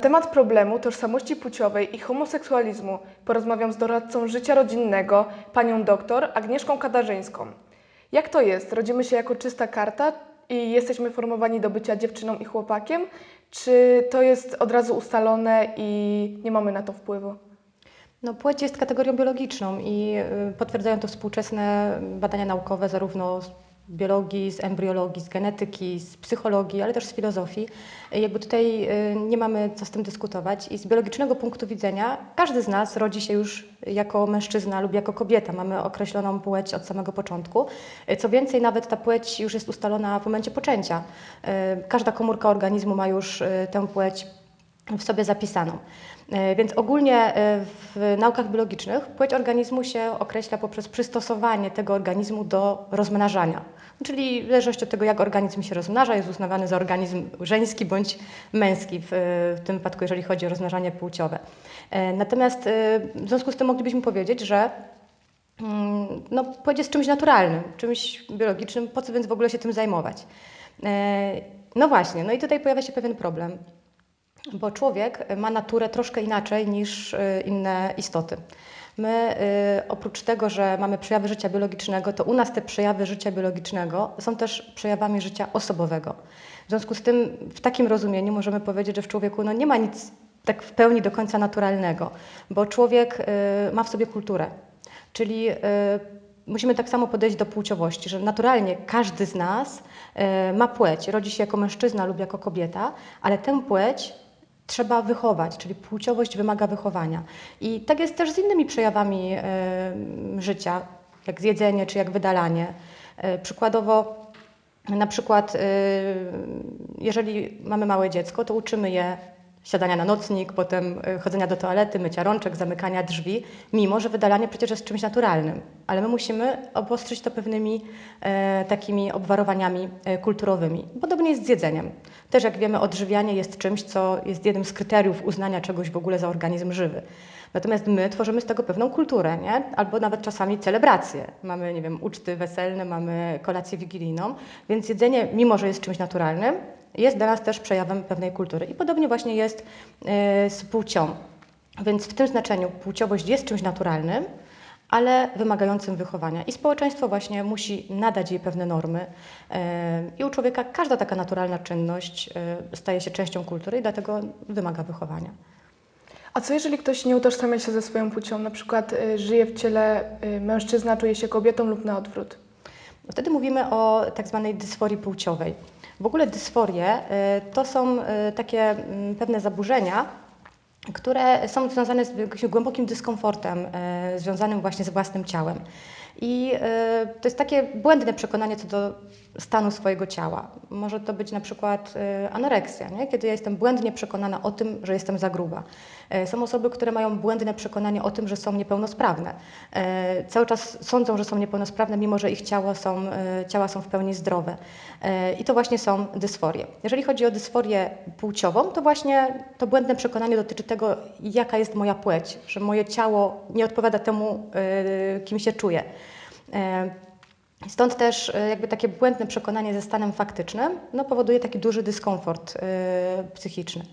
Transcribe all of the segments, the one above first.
Temat problemu tożsamości płciowej i homoseksualizmu porozmawiam z doradcą życia rodzinnego, panią doktor Agnieszką Kadarzyńską. Jak to jest? Rodzimy się jako czysta karta i jesteśmy formowani do bycia dziewczyną i chłopakiem? Czy to jest od razu ustalone i nie mamy na to wpływu? No, płeć jest kategorią biologiczną i y, potwierdzają to współczesne badania naukowe zarówno biologii, z embriologii, z genetyki, z psychologii, ale też z filozofii. Jakby tutaj y, nie mamy co z tym dyskutować i z biologicznego punktu widzenia każdy z nas rodzi się już jako mężczyzna lub jako kobieta. Mamy określoną płeć od samego początku. Y, Co więcej, nawet ta płeć już jest ustalona w momencie poczęcia. Y, Każda komórka organizmu ma już tę płeć w sobie zapisaną. E, Więc ogólnie e, w naukach biologicznych płeć organizmu się określa poprzez przystosowanie tego organizmu do rozmnażania. Czyli w zależności od tego, jak organizm się rozmnaża, jest uznawany za organizm żeński bądź męski, w, tym wypadku, jeżeli chodzi o rozmnażanie płciowe. E, Natomiast w związku z tym moglibyśmy powiedzieć, że mm, no, płeć jest czymś naturalnym, czymś biologicznym, po co więc w ogóle się tym zajmować? No właśnie, no i tutaj pojawia się pewien problem. Bo człowiek ma naturę troszkę inaczej niż y, inne istoty. My y, oprócz tego, że mamy przejawy życia biologicznego, to u nas te przejawy życia biologicznego są też przejawami życia osobowego. W związku z tym w takim rozumieniu możemy powiedzieć, że w człowieku no, nie ma nic tak w pełni do końca naturalnego, bo człowiek y, ma w sobie kulturę. Czyli musimy tak samo podejść do płciowości, że naturalnie każdy z nas ma płeć, rodzi się jako mężczyzna lub jako kobieta, ale tę płeć trzeba wychować, czyli płciowość wymaga wychowania. I tak jest też z innymi przejawami y, życia, jak zjedzenie czy jak wydalanie. Y, przykładowo, na przykład, y, jeżeli mamy małe dziecko, to uczymy je siadania na nocnik, potem y, chodzenia do toalety, mycia rączek, zamykania drzwi, mimo że wydalanie przecież jest czymś naturalnym. Ale my musimy obostrzyć to pewnymi e, takimi obwarowaniami e, kulturowymi. Podobnie jest z jedzeniem. Też jak wiemy, odżywianie jest czymś, co jest jednym z kryteriów uznania czegoś w ogóle za organizm żywy. Natomiast my tworzymy z tego pewną kulturę, nie? albo nawet czasami celebracje. Mamy, nie wiem, uczty weselne, mamy kolację wigilijną, więc jedzenie, mimo że jest czymś naturalnym, jest dla nas też przejawem pewnej kultury. I podobnie właśnie jest e, z płcią. Więc w tym znaczeniu płciowość jest czymś naturalnym, ale wymagającym wychowania. I społeczeństwo właśnie musi nadać jej pewne normy. E, I u człowieka każda taka naturalna czynność e, staje się częścią kultury i dlatego wymaga wychowania. A co jeżeli ktoś nie utożsamia się ze swoją płcią, na przykład żyje w ciele mężczyzna, czuje się kobietą lub na odwrót? Wtedy mówimy o tak zwanej dysforii płciowej. W ogóle dysforie y, to są y, takie mm, pewne zaburzenia, które są związane z głębokim dyskomfortem y, związanym właśnie z własnym ciałem. I to jest takie błędne przekonanie co do stanu swojego ciała. Może to być na przykład y, anoreksja, nie? kiedy ja jestem błędnie przekonana o tym, że jestem za gruba. Y, Są osoby, które mają błędne przekonanie o tym, że są niepełnosprawne. Y, Cały czas sądzą, że są niepełnosprawne, mimo że ich ciała są, ciała są w pełni zdrowe. I to właśnie są dysforie. Jeżeli chodzi o dysforię płciową, to właśnie to błędne przekonanie dotyczy tego, jaka jest moja płeć, że moje ciało nie odpowiada temu, kim się czuję. Stąd też e, jakby takie błędne przekonanie ze stanem faktycznym no, powoduje taki duży dyskomfort e, psychiczny.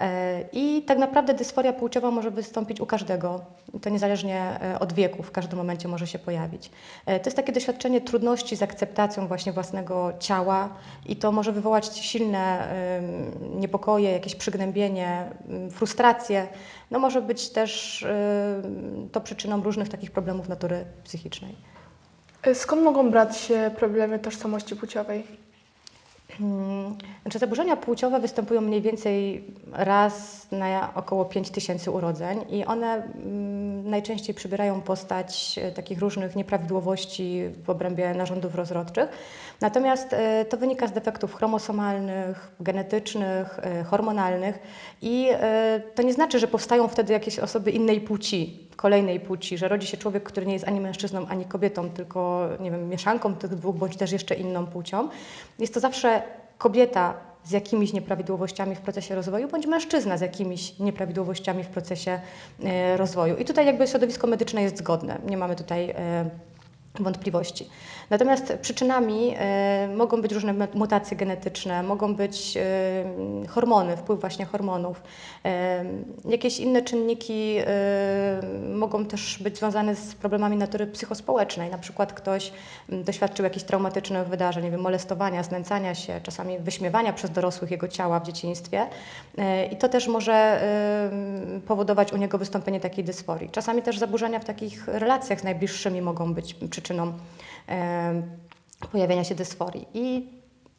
E, I tak naprawdę dysforia płciowa może wystąpić u każdego, to niezależnie od wieku, w każdym momencie może się pojawić. To jest takie doświadczenie trudności z akceptacją właśnie własnego ciała i to może wywołać silne niepokoje, jakieś przygnębienie, frustrację. No może być też to przyczyną różnych takich problemów natury psychicznej. Y, Skąd mogą brać się problemy tożsamości płciowej? Hmm, Znaczy zaburzenia płciowe występują mniej więcej raz na około 5 tysięcy urodzeń i one mm, najczęściej przybierają postać e, takich różnych nieprawidłowości w obrębie narządów rozrodczych. Natomiast e, to wynika z defektów chromosomalnych, genetycznych, e, hormonalnych i e, to nie znaczy, że powstają wtedy jakieś osoby innej płci, kolejnej płci, że rodzi się człowiek, który nie jest ani mężczyzną, ani kobietą, tylko nie wiem, mieszanką tych dwóch, bądź też jeszcze inną płcią. Jest to zawsze kobieta z jakimiś nieprawidłowościami w procesie rozwoju, bądź mężczyzna z jakimiś nieprawidłowościami w procesie e, rozwoju. I tutaj jakby środowisko medyczne jest zgodne. Nie mamy tutaj e, wątpliwości. Natomiast przyczynami e, mogą być różne mutacje genetyczne, mogą być e, hormony, wpływ właśnie hormonów. E, jakieś inne czynniki e, mogą też być związane z problemami natury psychospołecznej. Na przykład ktoś m, doświadczył jakichś traumatycznych wydarzeń, nie wiem, molestowania, znęcania się, czasami wyśmiewania przez dorosłych jego ciała w dzieciństwie. E, I to też może e, powodować u niego wystąpienie takiej dysforii. Czasami też zaburzenia w takich relacjach z najbliższymi mogą być przyczyną e, pojawienia się dysforii. I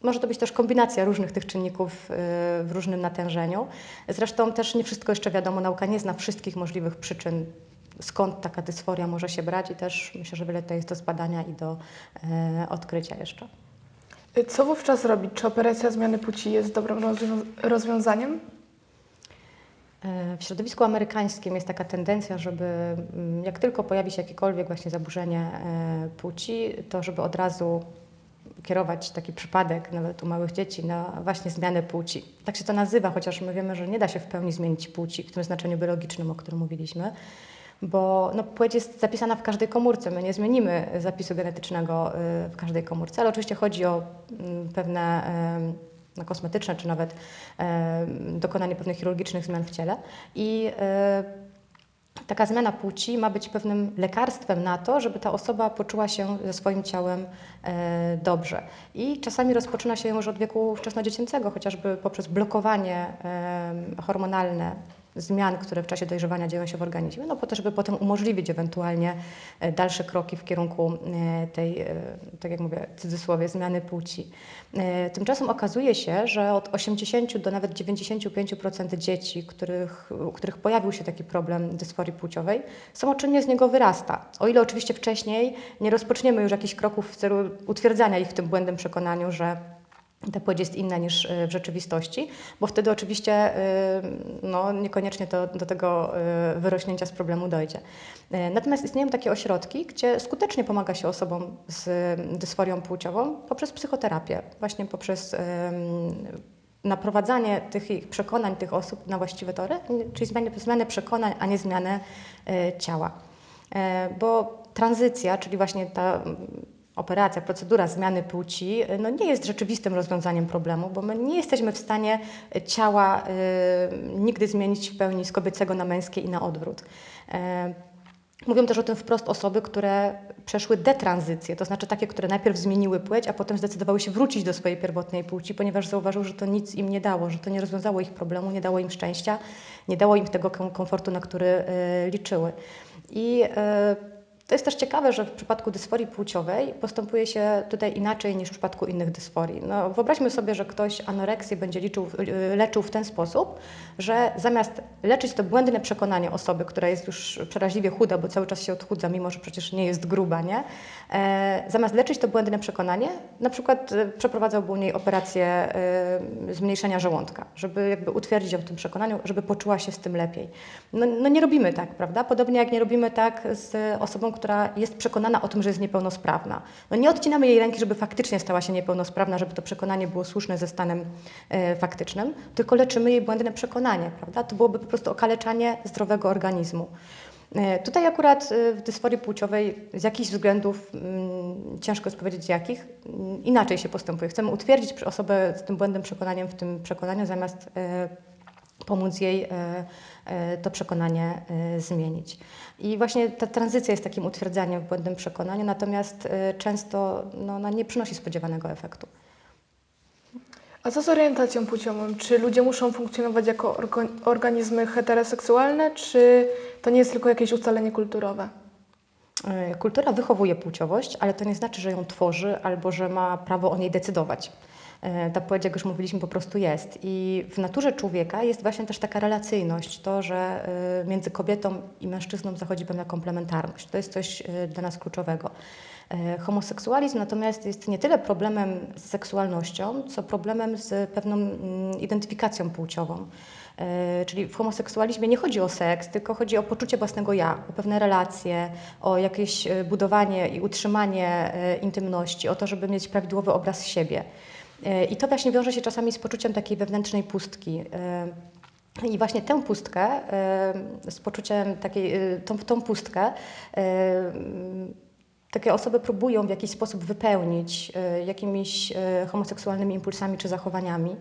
może to być też kombinacja różnych tych czynników e, w różnym natężeniu. Zresztą też nie wszystko jeszcze wiadomo, nauka nie zna wszystkich możliwych przyczyn, skąd taka dysforia może się brać i też myślę, że wiele to jest do zbadania i do e, odkrycia jeszcze. Y, Co wówczas robić? Czy operacja zmiany płci jest dobrym rozwią- rozwiązaniem? E, W środowisku amerykańskim jest taka tendencja, żeby mm, jak tylko pojawi się jakiekolwiek właśnie zaburzenie e, płci, to żeby od razu kierować taki przypadek, nawet u małych dzieci, na właśnie zmianę płci. Tak się to nazywa, chociaż my wiemy, że nie da się w pełni zmienić płci w tym znaczeniu biologicznym, o którym mówiliśmy, bo no, płeć jest zapisana w każdej komórce. My nie zmienimy zapisu genetycznego y, w każdej komórce, ale oczywiście chodzi o mm, pewne no, kosmetyczne, czy nawet em, dokonanie pewnych chirurgicznych zmian w ciele. I y, taka zmiana płci ma być pewnym lekarstwem na to, żeby ta osoba poczuła się ze swoim ciałem e, dobrze. I czasami rozpoczyna się już od wieku wczesnodziecięcego, chociażby poprzez blokowanie hormonalne zmian, które w czasie dojrzewania dzieją się w organizmie, no po to, żeby potem umożliwić ewentualnie e, dalsze kroki w kierunku e, tej, e, tak jak mówię, cudzysłowie, zmiany płci. Tymczasem okazuje się, że od 80 do nawet 95% dzieci, których, u których pojawił się taki problem dysforii płciowej, samoczynnie z niego wyrasta. O ile oczywiście wcześniej nie rozpoczniemy już jakichś kroków w celu utwierdzania ich w tym błędnym przekonaniu, że ta płeć jest inna niż y, w rzeczywistości, bo wtedy oczywiście y, no, niekoniecznie to, do tego y, wyrośnięcia z problemu dojdzie. Natomiast istnieją takie ośrodki, gdzie skutecznie pomaga się osobom z dysforią płciową poprzez psychoterapię, właśnie poprzez naprowadzanie tych przekonań tych osób na właściwe tory, czyli zmianę, zmianę przekonań, a nie zmianę ciała. Bo tranzycja, czyli właśnie ta operacja, procedura zmiany płci, y, no nie jest rzeczywistym rozwiązaniem problemu, bo my nie jesteśmy w stanie y, ciała y, nigdy zmienić w pełni z kobiecego na męskie i na odwrót. E, Mówią też o tym wprost osoby, które przeszły detranzycję, to znaczy takie, które najpierw zmieniły płeć, a potem zdecydowały się wrócić do swojej pierwotnej płci, ponieważ zauważyły, że to nic im nie dało, że to nie rozwiązało ich problemu, nie dało im szczęścia, nie dało im tego kom- komfortu, na który y, liczyły. I y, to jest też ciekawe, że w przypadku dysforii płciowej postępuje się tutaj inaczej niż w przypadku innych dysforii. No, wyobraźmy sobie, że ktoś anoreksję będzie liczył, y, leczył w ten sposób, że zamiast leczyć to błędne przekonanie osoby, która jest już przeraźliwie chuda, bo cały czas się odchudza, mimo że przecież nie jest gruba, nie? E, zamiast leczyć to błędne przekonanie, na przykład e, przeprowadzałby u niej operację e, zmniejszenia żołądka, żeby jakby utwierdzić ją w tym przekonaniu, żeby poczuła się z tym lepiej. No, no nie robimy tak, prawda? Podobnie jak nie robimy tak z osobą, która jest przekonana o tym, że jest niepełnosprawna. No nie odcinamy jej ręki, żeby faktycznie stała się niepełnosprawna, żeby to przekonanie było słuszne ze stanem e, faktycznym, tylko leczymy jej błędne przekonanie, prawda? To byłoby po prostu okaleczanie zdrowego organizmu. E, Tutaj akurat e, w dysforii płciowej z jakichś względów, mm, ciężko jest powiedzieć jakich, mm, inaczej się postępuje. Chcemy utwierdzić osobę z tym błędnym przekonaniem w tym przekonaniu, zamiast e, pomóc jej e, e, to przekonanie e, zmienić. I właśnie ta tranzycja jest takim utwierdzaniem w błędnym przekonaniu, natomiast często no, ona nie przynosi spodziewanego efektu. A co z orientacją płciową? Czy ludzie muszą funkcjonować jako organizmy heteroseksualne, czy to nie jest tylko jakieś ustalenie kulturowe? Kultura wychowuje płciowość, ale to nie znaczy, że ją tworzy albo że ma prawo o niej decydować. E, Ta płeć, jak już mówiliśmy, po prostu jest. I w naturze człowieka jest właśnie też taka relacyjność, to, że e, między kobietą i mężczyzną zachodzi pewna komplementarność. To jest coś e, dla nas kluczowego. Homoseksualizm natomiast jest nie tyle problemem z seksualnością, co problemem z pewną mm, identyfikacją płciową. Czyli w homoseksualizmie nie chodzi o seks, tylko chodzi o poczucie własnego ja, o pewne relacje, o jakieś budowanie i utrzymanie intymności, o to, żeby mieć prawidłowy obraz siebie. E, I to właśnie wiąże się czasami z poczuciem takiej wewnętrznej pustki. E, I właśnie tę pustkę, e, z poczuciem takiej, tą, tą pustkę, takie osoby próbują w jakiś sposób wypełnić jakimiś homoseksualnymi impulsami czy zachowaniami.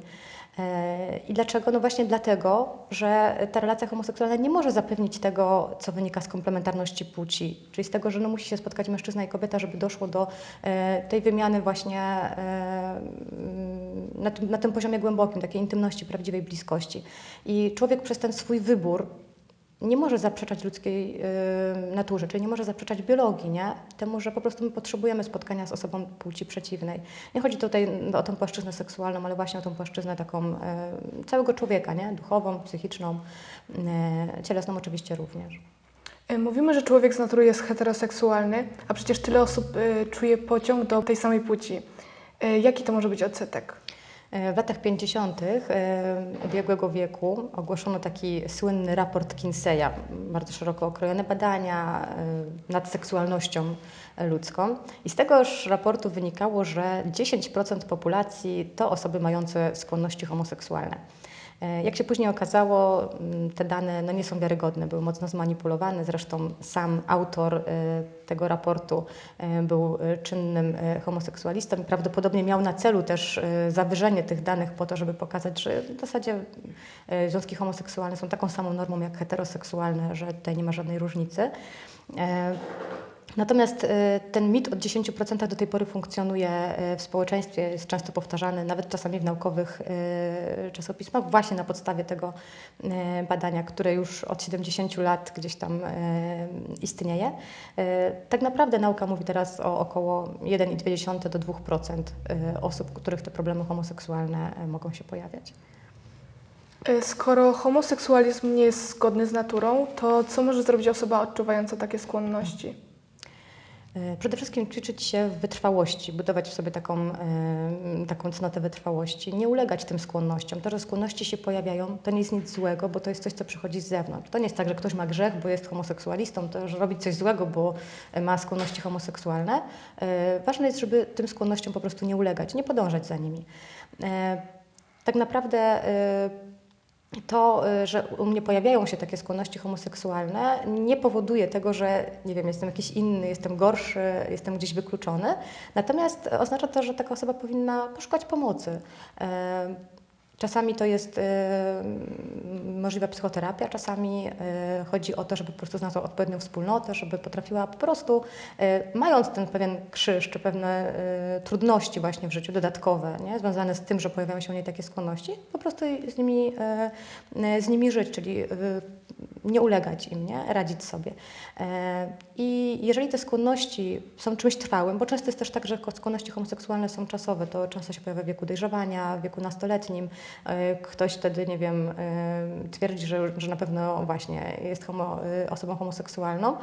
I dlaczego? No właśnie dlatego, że ta relacja homoseksualna nie może zapewnić tego, co wynika z komplementarności płci, czyli z tego, że no musi się spotkać mężczyzna i kobieta, żeby doszło do e, tej wymiany właśnie e, mm, na, tym, na tym poziomie głębokim, takiej intymności, prawdziwej bliskości. I człowiek przez ten swój wybór nie może zaprzeczać ludzkiej y, naturze, czyli nie może zaprzeczać biologii, nie? Temu, że po prostu my potrzebujemy spotkania z osobą płci przeciwnej. Nie chodzi tutaj o tą płaszczyznę seksualną, ale właśnie o tą płaszczyznę taką y, całego człowieka, nie? Duchową, psychiczną, y, cielesną oczywiście również. E, Mówimy, że człowiek z natury jest heteroseksualny, a przecież tyle osób e, czuje pociąg do tej samej płci. E, Jaki to może być odsetek? W latach 50. ubiegłego wieku ogłoszono taki słynny raport Kinseya, bardzo szeroko okrojone badania e, nad seksualnością ludzką. I z tegoż raportu wynikało, że 10% populacji to osoby mające skłonności homoseksualne. E, Jak się później okazało, m, te dane no, nie są wiarygodne, były mocno zmanipulowane. Zresztą sam autor e, tego raportu e, był czynnym homoseksualistą i prawdopodobnie miał na celu też zawyżenie tych danych po to, żeby pokazać, że w zasadzie związki homoseksualne są taką samą normą jak heteroseksualne, że tutaj nie ma żadnej różnicy. Natomiast e, ten mit od 10% do tej pory funkcjonuje e, w społeczeństwie, jest często powtarzany, nawet czasami w naukowych e, czasopismach, właśnie na podstawie tego badania, które już od 70 lat gdzieś tam istnieje. Tak naprawdę nauka mówi teraz o około 1,2 do 2% e, osób, których te problemy homoseksualne mogą się pojawiać. Skoro homoseksualizm nie jest zgodny z naturą, to co może zrobić osoba odczuwająca takie skłonności? E, Przede wszystkim ćwiczyć się w wytrwałości, budować w sobie taką, e, taką cnotę wytrwałości, nie ulegać tym skłonnościom. To, że skłonności się pojawiają, to nie jest nic złego, bo to jest coś, co przychodzi z zewnątrz. To nie jest tak, że ktoś ma grzech, bo jest homoseksualistą, to że robi coś złego, bo ma skłonności homoseksualne. E, Ważne jest, żeby tym skłonnościom po prostu nie ulegać, nie podążać za nimi. Tak naprawdę to, y, że u mnie pojawiają się takie skłonności homoseksualne, nie powoduje tego, że nie wiem, jestem jakiś inny, jestem gorszy, jestem gdzieś wykluczony. Natomiast oznacza to, że taka osoba powinna poszukać pomocy. Czasami to jest e, możliwa psychoterapia, czasami e, chodzi o to, żeby po prostu znalazła odpowiednią wspólnotę, żeby potrafiła po prostu, e, mając ten pewien krzyż czy pewne e, trudności właśnie w życiu dodatkowe, nie, związane z tym, że pojawiają się u niej takie skłonności, po prostu z nimi, e, e, z nimi żyć, czyli nie ulegać im, nie? radzić sobie. E, I jeżeli te skłonności są czymś trwałym, bo często jest też tak, że skłonności homoseksualne są czasowe, to często się pojawia w wieku dojrzewania, w wieku nastoletnim. E, Ktoś wtedy, nie wiem, e, twierdzi, że, że na pewno właśnie jest homo, osobą homoseksualną.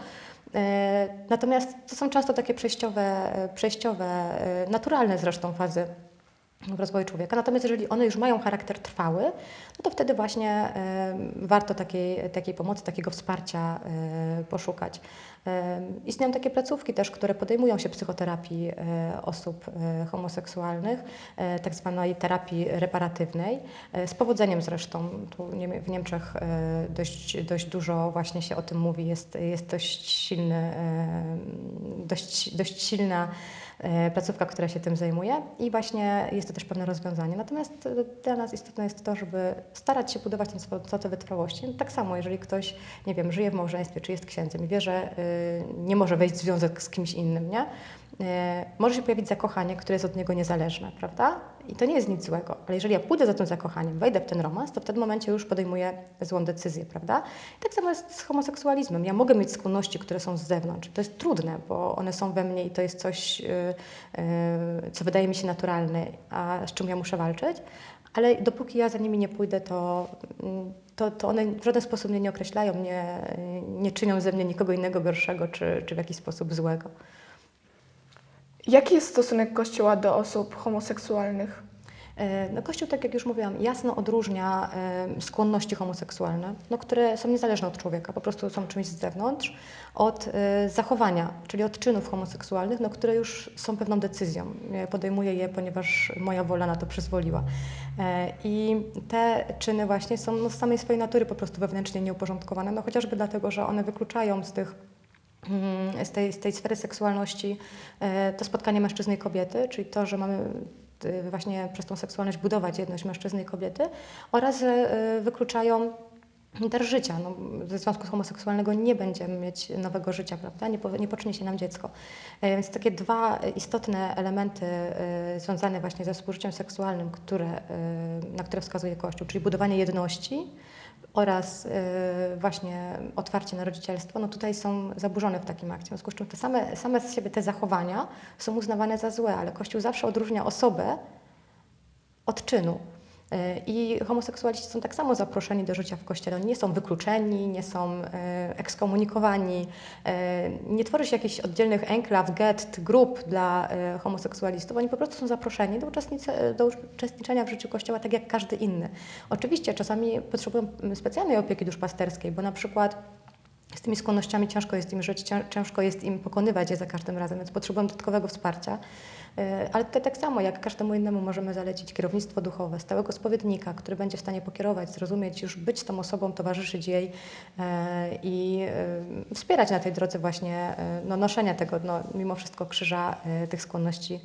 Natomiast to są często takie przejściowe, przejściowe naturalne zresztą fazy w rozwoju człowieka. Natomiast jeżeli one już mają charakter trwały, no to wtedy właśnie warto takiej, takiej pomocy, takiego wsparcia e, poszukać. Istnieją takie placówki też, które podejmują się psychoterapii e, osób e, homoseksualnych, e, tak zwanej terapii reparatywnej, z powodzeniem zresztą. Tu w Niemczech dość, dość dużo właśnie się o tym mówi, jest, jest dość silny, dość, dość silna placówka, która się tym zajmuje i właśnie jest to też pewne rozwiązanie. Natomiast dla nas istotne jest to, żeby starać się budować swoją cnotę wytrwałości. Tak samo, jeżeli ktoś, nie wiem, żyje w małżeństwie, czy jest księdzem i wie, że nie może wejść w związek z kimś innym, nie? E, Może się pojawić zakochanie, które jest od niego niezależne, prawda? I to nie jest nic złego, ale jeżeli ja pójdę za tym zakochaniem, wejdę w ten romans, to w tym momencie już podejmuję złą decyzję, prawda? I tak samo jest z homoseksualizmem. Ja mogę mieć skłonności, które są z zewnątrz. To jest trudne, bo one są we mnie i to jest coś, y, y, co wydaje mi się naturalne, a z czym ja muszę walczyć. Ale dopóki ja za nimi nie pójdę, to, mm, to, to one w żaden sposób mnie nie określają, nie, nie czynią ze mnie nikogo innego gorszego czy, czy w jakiś sposób złego. Jaki jest stosunek Kościoła do osób homoseksualnych? E, No, Kościół, tak jak już mówiłam, jasno odróżnia e, skłonności homoseksualne, no, które są niezależne od człowieka, po prostu są czymś z zewnątrz, od e, zachowania, czyli od czynów homoseksualnych, no, które już są pewną decyzją. Podejmuję je, ponieważ moja wola na to przyzwoliła. I te czyny właśnie są no, z samej swojej natury po prostu wewnętrznie nieuporządkowane, no, chociażby dlatego, że one wykluczają z tych mm, z tej, z tej sfery seksualności to spotkanie mężczyzny i kobiety, czyli to, że mamy właśnie przez tą seksualność budować jedność mężczyzny i kobiety oraz e, wykluczają dar życia. No, ze związku homoseksualnego nie będziemy mieć nowego życia, prawda? Nie, po, nie pocznie się nam dziecko. E, Więc takie dwa istotne elementy e, związane właśnie ze współżyciem seksualnym, które, e, na które wskazuje Kościół, czyli budowanie jedności oraz e, właśnie otwarcie na rodzicielstwo, no tutaj są zaburzone w takim akcie. W związku z czym te same, same z siebie te zachowania są uznawane za złe, ale Kościół zawsze odróżnia osobę od czynu. I homoseksualiści są tak samo zaproszeni do życia w kościele. Oni nie są wykluczeni, nie są e, ekskomunikowani. E, Nie tworzy się jakichś oddzielnych enklaw, get, grup dla e, homoseksualistów. Oni po prostu są zaproszeni do, do uczestniczenia w życiu kościoła tak jak każdy inny. Oczywiście czasami potrzebują specjalnej opieki duszpasterskiej, bo na przykład z tymi skłonnościami ciężko jest im żyć, cię- ciężko jest im pokonywać je za każdym razem, więc potrzebują dodatkowego wsparcia. E, Ale tutaj tak samo jak każdemu innemu możemy zalecić kierownictwo duchowe, stałego spowiednika, który będzie w stanie pokierować, zrozumieć, już być tą osobą, towarzyszyć jej e, i e, wspierać na tej drodze właśnie no, noszenia tego, no, mimo wszystko krzyża tych skłonności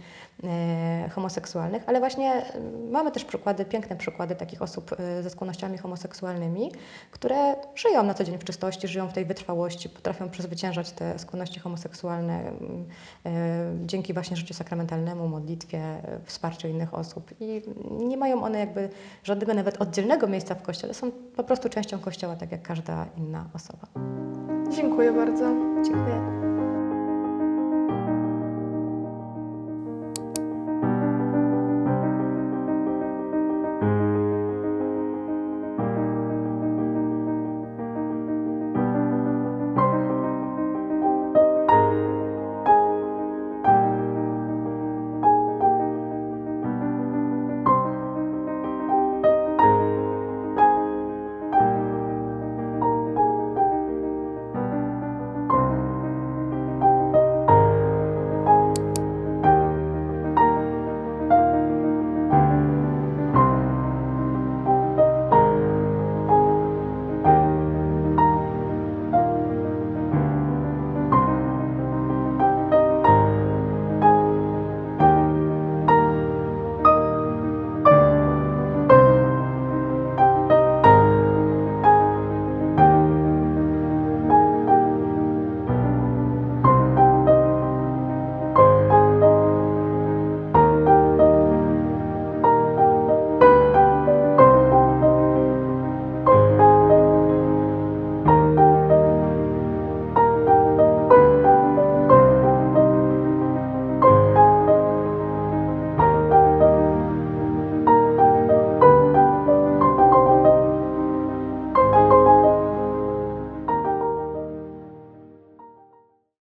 homoseksualnych, ale właśnie mamy też przykłady, piękne przykłady takich osób ze skłonnościami homoseksualnymi, które żyją na co dzień w czystości, żyją w tej wytrwałości, potrafią przezwyciężać te skłonności homoseksualne mm, dzięki właśnie życiu sakramentalnemu, modlitwie, e, wsparciu innych osób. I nie mają one jakby żadnego nawet oddzielnego miejsca w kościele, są po prostu częścią kościoła, tak jak każda inna osoba. Dziękuję bardzo. Dziękuję.